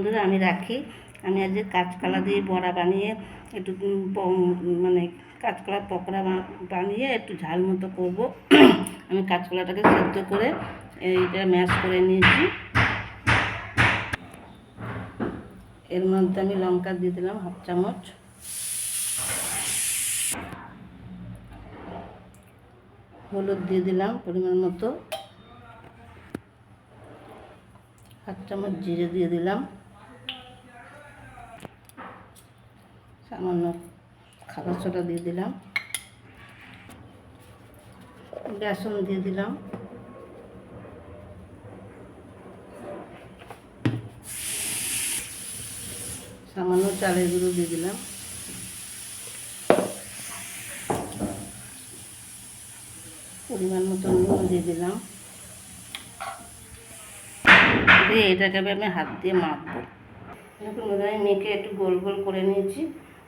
বন্ধুরা আমি রাখি। আমি আজকে কাঁচকলা দিয়ে বড়া বানিয়ে একটু মানে কাঁচকলার পকোড়া বানিয়ে একটু ঝাল মতো করব। আমি কাঁচকলাটাকে সেদ্ধ করে এইটা ম্যাশ করে নিয়েছি। এর মধ্যে আমি লঙ্কা দিয়ে দিলাম হাফ চামচ। হলুদ দিয়ে দিলাম পরিমাণ মতো। হাফ চামচ জিরে দিয়ে দিলাম। সামান্য খাবার সোডা দিয়ে দিলাম। বেসন দিয়ে দিলাম। সামান্য চালের গুঁড়ো দিয়ে দিলাম। পরিমাণ মতো নুন দিয়ে দিলাম। দিয়ে এটাকে আমি হাত দিয়ে মাখবো। বন্ধুরা, আমি মেখে একটু গোল গোল করে নিয়েছি।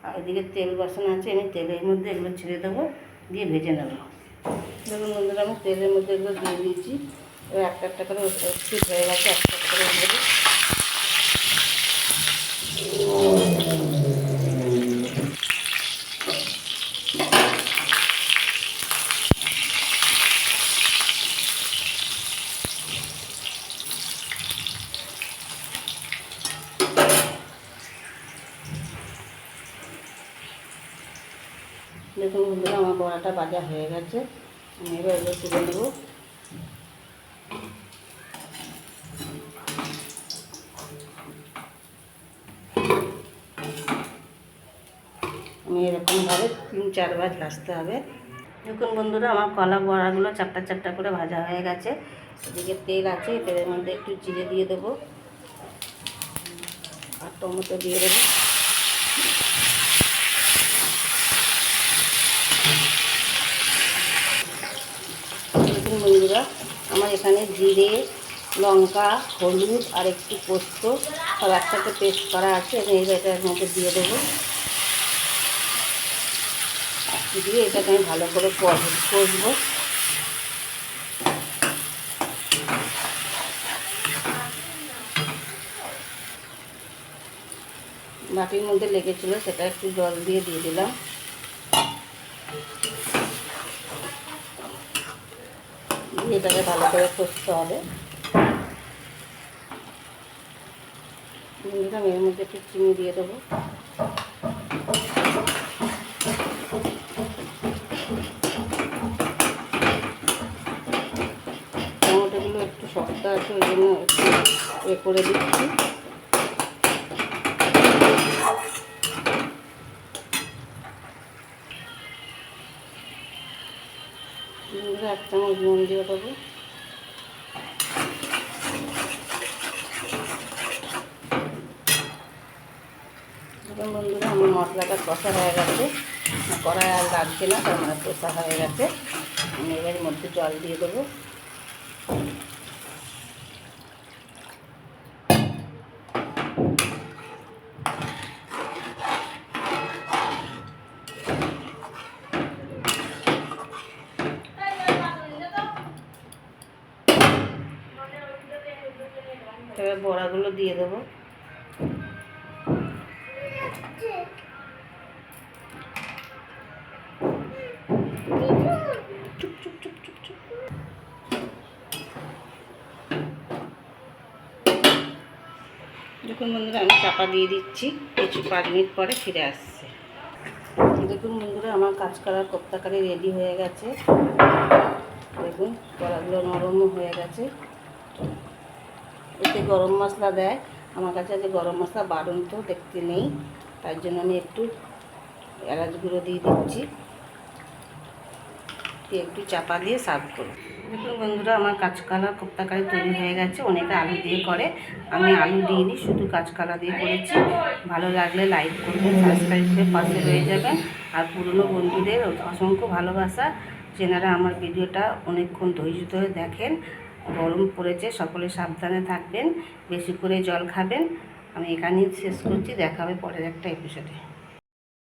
আর এদিকে তেল বাসন আছে, আমি তেলের মধ্যে এগুলো ছেড়ে দেবো, দিয়ে ভেজে নেব। দেখুন বন্ধুরা, আমি তেলের মধ্যে এগুলো দিয়ে দিয়েছি। এবার একটা একটা করে হয়ে গেছে, একটা করে দেখুন বন্ধুরা, আমার বড়াটা ভাজা হয়ে গেছে। আমি এবার এগুলো তুলে নেব। আমি এরকমভাবে তিন, চারবার ভাজতে হবে। দেখুন বন্ধুরা, আমার কলা বড়াগুলো চারটা চারটা করে ভাজা হয়ে গেছে। এদিকে তেল আছে, তেলের মধ্যে একটু জিরে দিয়ে দেবো। আর টমেটো দিয়ে দেবো দেখুন বন্ধুরা, আমার এখানে জিরে, লঙ্কা, হলুদ আর একটু পোস্ত সব একসাথে পেস্ট করা আছে। আমি এটার মধ্যে দিয়ে দেবো। দিয়ে এটাকে আমি ভালো করে কষ- কষবো। বাটির মধ্যে লেগেছিলো, সেটা একটু জল দিয়ে দিয়ে দিলাম। এটাকে ভালো করে কষতে হবে। এর মধ্যে একটু চিনি দিয়ে দেবো। টমেটোগুলো একটু শক্ত আছে, ওই জন্য একটু এ করে দিচ্ছি। এক চামচ নুন দিয়ে দেবো। বন্ধুরা, আমার মশলাটা কষা হয়ে গেছে। কড়াই আর লাগছে না তার মানে কষা হয়ে গেছে। আমি এবার মধ্যে জল দিয়ে দেবো। এবার বড়াগুলো দিয়ে দেবো। দেখুন বন্ধুরা, আমি চাপা দিয়ে দিচ্ছি। কিছু পাঁচ মিনিট পরে ফিরে আসছে। দেখুন বন্ধুরা, আমার কাজ করার কোপ্তাকারি রেডি হয়ে গেছে। দেখুন কড়াগুলো নরমও হয়ে গেছে। এতে গরম মশলা দেয়। আমার কাছে আছে গরম মশলা বারণ তো দেখতে নেই তার জন্য আমি একটু এলাচ গুঁড়ো দিয়ে দিচ্ছি। দিয়ে একটু চাপা দিয়ে সার্ভ করব। দেখুন বন্ধুরা, আমার কাঁচকলা কোপ্তাকারি তৈরি হয়ে গেছে। অনেকে আলু দিয়ে করে। আমি আলু দিইনি, শুধু কাঁচকলা দিয়ে করেছি। ভালো লাগলে লাইক করবেন, সাবস্ক্রাইব করে পাশে রয়ে যাবেন। আর পুরনো বন্ধুদের অসংখ্য ভালোবাসা। যেনারা আমার ভিডিওটা অনেকক্ষণ ধৈর্য ধরে দেখেন। গরম পড়েছে, সকলে সাবধানে থাকবেন, বেশি করে জল খাবেন। আমি এখানেই শেষ করছি, দেখা হবে পরের একটা এপিসোডে